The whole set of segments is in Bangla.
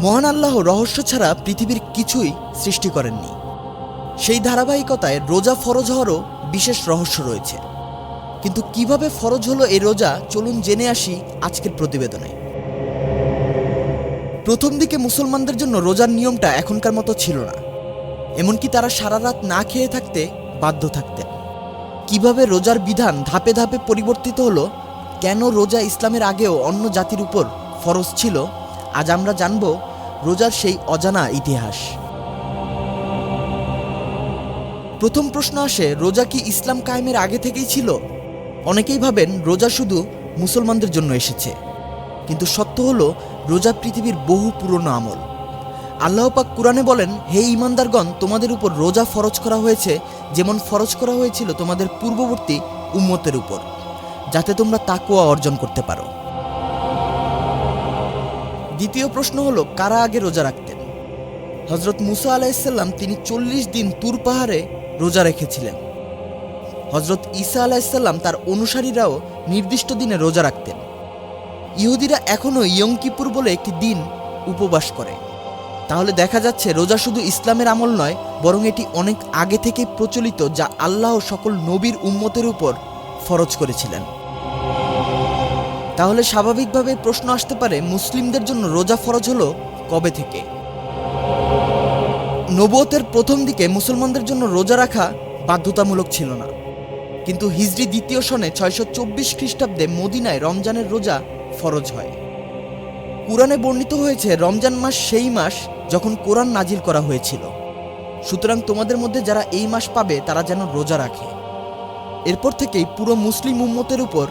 মহান আল্লাহ রহস্য ছাড়া পৃথিবীর কিছুই সৃষ্টি করেননি। সেই ধারাবাহিকতায় রোজা ফরজ হওয়ারও বিশেষ রহস্য রয়েছে। কিন্তু কীভাবে ফরজ হলো এই রোজা? চলুন জেনে আসি আজকের প্রতিবেদনে। প্রথম দিকে মুসলমানদের জন্য রোজার নিয়মটা এখনকার মতো ছিল না। এমনকি তারা সারা রাত না খেয়ে থাকতে বাধ্য থাকতেন। কীভাবে রোজার বিধান ধাপে ধাপে পরিবর্তিত হলো? কেন রোজা ইসলামের আগেও অন্য জাতির উপর ফরজ ছিল? আজ আমরা জানব রোজার সেই অজানা ইতিহাস। প্রথম প্রশ্ন আসে, রোজা কি ইসলাম কায়েমের আগে থেকেই ছিল? অনেকেই ভাবেন রোজা শুধু মুসলমানদের জন্য এসেছে। কিন্তু সত্য হলো, রোজা পৃথিবীর বহু পুরনো আমল। আল্লাহ পাক কুরআনে বলেন, হে ইমানদারগণ তোমাদের উপর রোজা ফরজ করা হয়েছে, যেমন ফরজ করা হয়েছিল তোমাদের পূর্ববর্তী উম্মতের উপর, যাতে তোমরা তাকুয়া অর্জন করতে পারো। দ্বিতীয় প্রশ্ন হলো, কারা আগে রোজা রাখতেন? হজরত মুসা আলাইসাল্লাম তিনি চল্লিশ দিন তুর পাহাড়ে রোজা রেখেছিলেন। হজরত ঈসা আলাইসাল্লাম তার অনুসারীরাও নির্দিষ্ট দিনে রোজা রাখতেন। ইহুদিরা এখনও ইয়ংকিপুর বলে একটি দিন উপবাস করে। তাহলে দেখা যাচ্ছে রোজা শুধু ইসলামের আমল নয়, বরং এটি অনেক আগে থেকেই প্রচলিত যা আল্লাহ সকল নবীর উম্মতের উপর ফরজ করেছিলেন। তাহলে স্বাভাবিকভাবে প্রশ্ন আসতে পারে, মুসলিমদের জন্য রোজা ফরজ হলো কবে থেকে? নবুয়তের প্রথম দিকে মুসলমানদের জন্য রোজা রাখা বাধ্যতামূলক ছিল না। কিন্তু হিজরি দ্বিতীয় সনে ছয়শো চব্বিশ খ্রিস্টাব্দে মদিনায় রমজানের রোজা ফরজ হয়। কোরআনে বর্ণিত হয়েছে, রমজান মাস সেই মাস যখন কোরআন নাজিল করা হয়েছিল। সুতরাং তোমাদের মধ্যে যারা এই মাস পাবে, তারা যেন রোজা রাখে। এরপর থেকেই পুরো মুসলিম উম্মতের উপর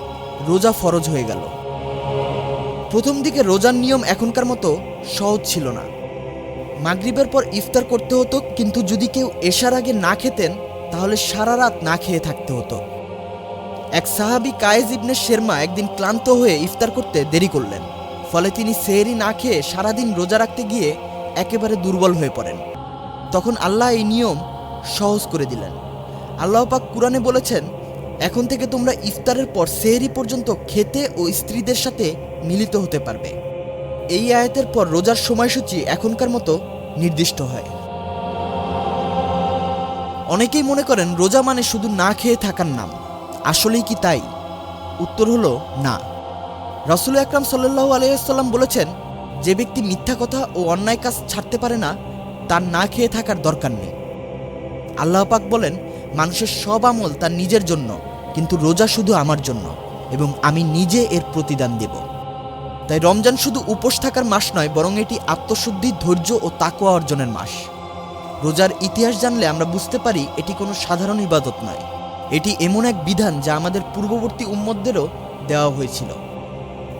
রোজা ফরজ হয়ে গেল। প্রথম দিকে রোজার নিয়ম এখনকার মতো সহজ ছিল না। মাগরিবের পর ইফতার করতে হতো, কিন্তু যদি কেউ এশার আগে না খেতেন, তাহলে সারা রাত না খেয়ে থাকতে হতো। এক সাহাবি কায়েজ ইবনে শেরমা একদিন ক্লান্ত হয়ে ইফতার করতে দেরি করলেন, ফলে তিনি সেহরি না খেয়ে সারাদিন রোজা রাখতে গিয়ে একেবারে দুর্বল হয়ে পড়েন। তখন আল্লাহ এই নিয়ম সহজ করে দিলেন। আল্লাহ পাক কুরআনে বলেছেন এখন থেকে তোমরা ইফতারের পর সেহরি পর্যন্ত খেতে ও স্ত্রীদের সাথে মিলিত হতে পারবে। এই আয়াতের পর রোজার সময়সূচি এখনকার মতো নির্দিষ্ট হয়। অনেকেই মনে করেন রোজা মানে শুধু না খেয়ে থাকার নাম। আসলেই কি তাই? উত্তর হলো না। রসুল আকরাম সাল্লাহ আলাইসাল্লাম বলেছেন, যে ব্যক্তি মিথ্যা কথা ও অন্যায় কাজ ছাড়তে পারে না, তার না খেয়ে থাকার দরকার নেই। আল্লাহ পাক বলেন, মানুষের সব আমল তার নিজের জন্য, কিন্তু রোজা শুধু আমার জন্য, এবং আমি নিজে এর প্রতিদান দেব। তাই রমজান শুধু উপোস থাকার মাস নয়, বরং এটি আত্মশুদ্ধি, ধৈর্য ও তাকোয়া অর্জনের মাস। রোজার ইতিহাস জানলে আমরা বুঝতে পারি, এটি কোনো সাধারণ ইবাদত নয়। এটি এমন এক বিধান যা আমাদের পূর্ববর্তী উম্মতদেরও দেওয়া হয়েছিল।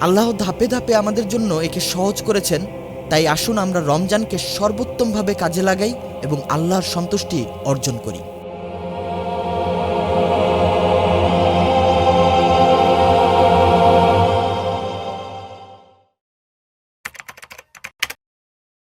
আল্লাহ ধাপে ধাপে আমাদের জন্য একে সহজ করেছেন তাই আসুন আমরা রমজানকে সর্বোত্তমভাবে কাজে লাগাই এবং আল্লাহর সন্তুষ্টি অর্জন করি।